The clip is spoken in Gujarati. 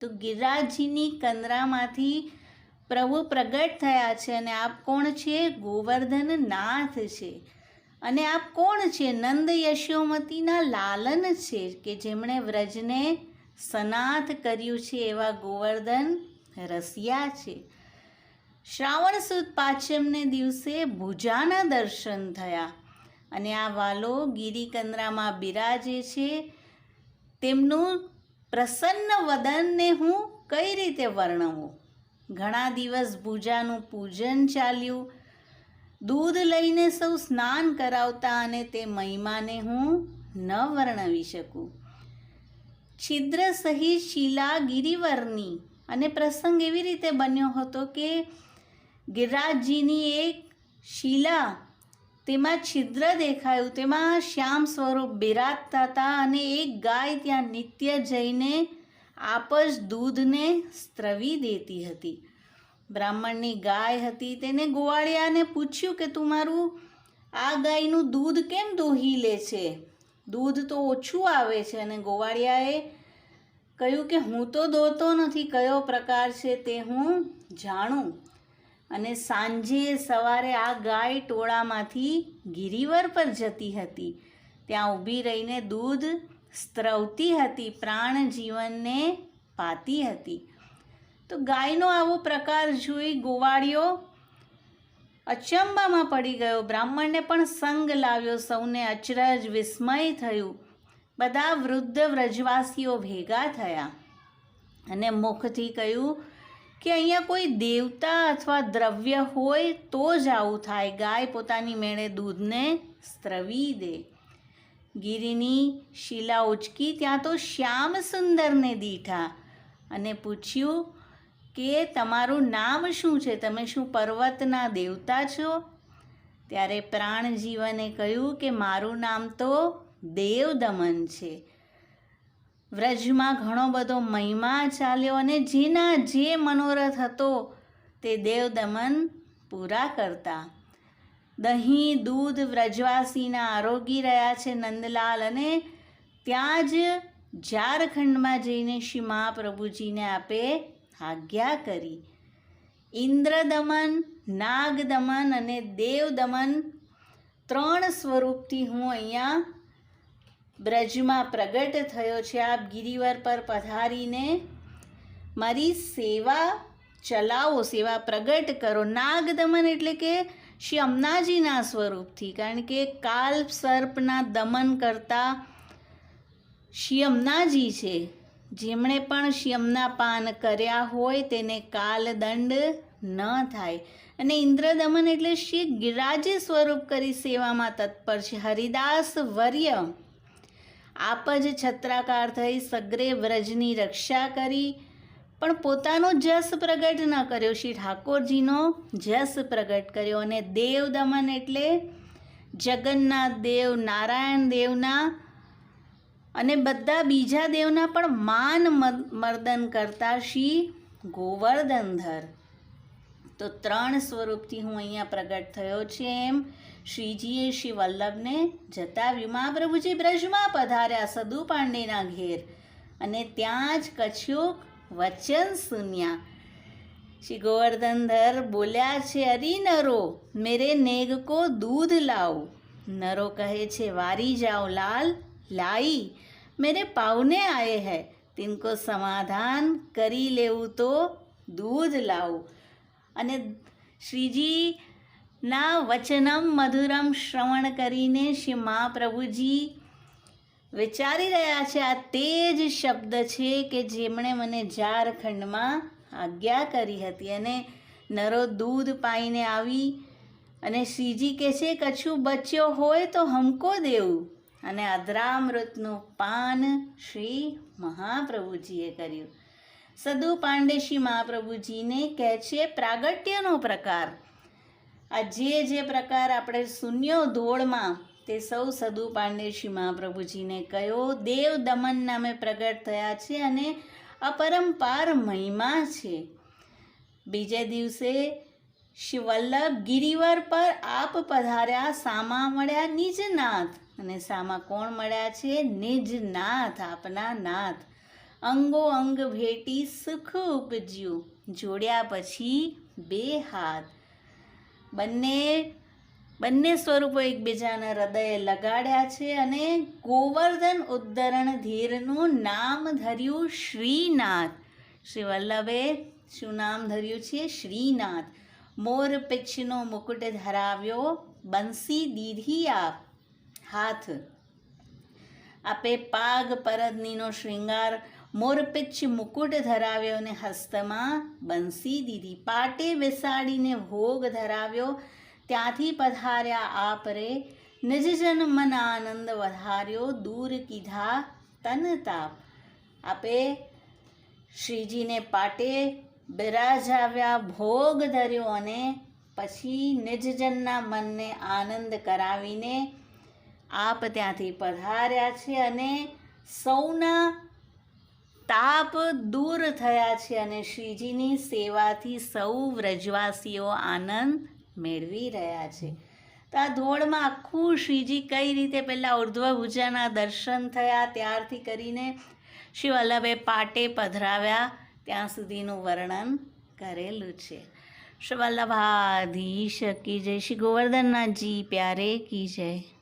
તો ગિરિરાજજીની કંદરામાંથી પ્રભુ પ્રગટ થયા છે અને આપ કોણ છે? ગોવર્ધન નાથ છે. અને આપ કોણ છે? નંદ યશોમતીના લાલન છે કે જેમણે વ્રજને સનાથ કર્યું છે એવા ગોવર્ધન રસિયા છે. શ્રાવણ સુદ પાછમને દિવસે ભુજાના દર્શન થયા અને આ વાલો ગિરિકંદરામાં બિરાજે છે. તેમનું પ્રસન્ન વદનને હું કઈ રીતે વર્ણવું? ઘણા દિવસ ભૂજાનું પૂજન ચાલ્યું. દૂધ લઈને સૌ સ્નાન કરાવતા અને તે મહિમાને હું ન વર્ણવી શકું. છિદ્ર સહિત શિલા ગિરિવરની અને પ્રસંગ એવી રીતે બન્યો હતો કે ગિરિરાજજીની એક શિલા તેમાં છિદ્ર દેખાયું. તેમાં શ્યામ સ્વરૂપ બિરાજતા હતા અને એક ગાય ત્યાં નિત્ય જઈને આપ જ દૂધને સ્ત્રવી દેતી હતી. બ્રાહ્મણની ગાય હતી તેને ગોવાળિયાને પૂછ્યું કે, તું મારું આ ગાયનું દૂધ કેમ દોહી લે છે? દૂધ તો ઓછું આવે છે. અને ગોવાળિયાએ કહ્યું કે, હું તો દોતો નથી. કયો પ્રકાર છે તે હું જાણું. અને સાંજે સવારે આ ગાય ટોળામાંથી ગિરિવર પર જતી હતી. ત્યાં ઊભી રહીને દૂધ સ્ત્રવતી હતી, પ્રાણ જીવનને પાતી હતી. તો ગાયનો આવો પ્રકાર જોઈ ગોવાળિયો અચંબામાં પડી ગયો. બ્રાહ્મણને પણ સંગ લાવ્યો. સૌને અચરજ વિસ્મય થયું. બધા વૃદ્ધ વ્રજવાસીઓ ભેગા થયા અને મુખથી કહ્યું કે અહીંયા કોઈ દેવતા અથવા દ્રવ્ય હોય તો જ આવું થાય. ગાય પોતાની મેળે દૂધને સ્ત્રવી દે. ગિરિની શિલા ઉચકી, ત્યાં તો શ્યામ સુંદરને દીઠા. અને પૂછ્યું કે તમારું નામ શું છે? તમે શું પર્વતના દેવતા છો? ત્યારે પ્રાણજીવને કહ્યું કે મારું નામ તો દેવદમન છે. વ્રજમાં ઘણો બધો મહિમા ચાલ્યો અને જેના જે મનોરથ હતો તે દેવદમન પૂરા કરતા. દહીં, દૂધ વ્રજવાસીના આરોગી રહ્યા છે નંદલાલ અને ત્યાં જ ઝારખંડમાં જઈને શ્રી મહાપ્રભુજીને આપે આજ્ઞા કરી. ઇન્દ્રદમન, નાગદમન અને દેવદમન ત્રણ સ્વરૂપથી હું અહીંયા બ્રજમાં પ્રગટ થયો છે. આપ ગિરિવર પર પધારીને મારી સેવા ચલાવો, સેવા પ્રગટ કરો. નાગદમન એટલે કે શ્રી અમનાજીના સ્વરૂપથી. કારણ કે કાલ સર્પના દમન કરતા શ્રી અમનાજી છે. જેમણે પણ શ્યમના પાન કર્યા હોય તેને કાલદંડ ન થાય. અને ઇન્દ્રદમન એટલે શ્રી ગિરાજે સ્વરૂપ કરી સેવામાં તત્પર છે. હરિદાસ વર્ય આપ જ છત્રાકાર થઈ સગ્રે વ્રજની રક્ષા કરી. પણ પોતાનો જસ પ્રગટ ન કર્યો. શ્રી ઠાકોરજીનો જસ પ્રગટ કર્યો અને દેવ દમન એટલે જગન્નાથ દેવ, નારાયણ દેવના અને બધા બીજા દેવના પણ માન મર્દન કરતા શ્રી ગોવર્ધનધર. તો ત્રણ સ્વરૂપથી હું અહીંયા પ્રગટ થયો છે એમ. શ્રીજીએ શ્રી વલ્લભને જતાવ્યું મહાપ્રભુજી બ્રજમાં પધાર્યા સદુ પાંડેના ઘેર. અને ત્યાં જ કચ્છુક વચન સુન્યા. શ્રી ગોવર્ધનધર બોલ્યા છે, અરી નરો, મેરે નેગ કો દૂધ લાવ. નરો કહે છે, વારી જાઓ લાલ, લાઈ, મેરે પાવને આયે હૈ. તિનકો સમાધાન કરી લેવું તો દૂધ લાવું. અને શ્રીજીના વચનમ મધુરમ શ્રવણ કરીને શ્રી મહાપ્રભુજી વિચારી રહ્યા છે, આ તે જ શબ્દ છે કે જેમણે મને ઝારખંડમાં આજ્ઞા કરી હતી અને નરો દૂધ પાઈને આવી અને શ્રીજી કહે છે, કછું બચ્યો હોય તો હમકો દેવું અને અધરામૃતનું પાન શ્રી મહાપ્રભુજીએ કર્યું. સદુ પાંડેશી મહાપ્રભુજીને કહે છે, પ્રાગટ્યનો પ્રકાર. આ જે જે પ્રકાર આપણે શૂન્યો ધોળમાં તે સૌ સદુ પાંડેશી મહાપ્રભુજીને કહ્યો, દેવ દમન નામે પ્રગટ થયા છે અને અપરંપાર મહિમા છે. બીજે દિવસે શ્રી વલ્લભ ગિરિવર પર આપ પધાર્યા, સામા મળ્યા નિજનાથ. અને સામા કોણ મળ્યા છે? નિજનાથ, આપના નાથ. અંગો અંગ ભેટી સુખ ઉપજ્યું. જોડ્યા પછી બે હાથ. બંને બંને સ્વરૂપો એકબીજાના હૃદયે લગાડ્યા છે અને ગોવર્ધન ઉદ્ધરણ ધીરનું નામ ધર્યું શ્રીનાથ. શ્રી વલ્લભે શું નામ ધર્યું છે? શ્રીનાથ. મોર પિચ્છનો મુકુટ ધરાવ્યો, બંસી દીધી આપ. હાથ. આપે પાગ પરદનીનો શૃંગાર મોરપિચ્છ મુકુટ ધરાવ્યો ને હસ્તમાં બંસી દીધી. પાટે બેસાડીને ભોગ ધરાવ્યો. ત્યાંથી પધાર્યા આપરે. નિજજન મન આનંદ વધાર્યો. દૂર કીધા, તન તાપ. આપે શ્રીજીને પાટે બિરાજાવ્યા, ભોગ ધર્યો અને પછી નિજજનના મનને આનંદ કરાવીને આપ ત્યાંથી પધાર્યા છે અને સૌના તાપ દૂર થયા છે અને શ્રીજીની સેવાથી સૌ વ્રજવાસીઓ આનંદ મેળવી રહ્યા છે. તો આ ધોળમાં આખું શ્રીજી કઈ રીતે પહેલાં ઉર્ધ્વભુજાના દર્શન થયા, ત્યારથી કરીને શ્રી વલ્લભે પાટે પધરાવ્યા, ત્યાં સુધીનું વર્ણન કરેલું છે. શ્રી વલ્લભાધીશ કી જય, શ્રી ગોવર્ધનનાથજી પ્યારે કી જય.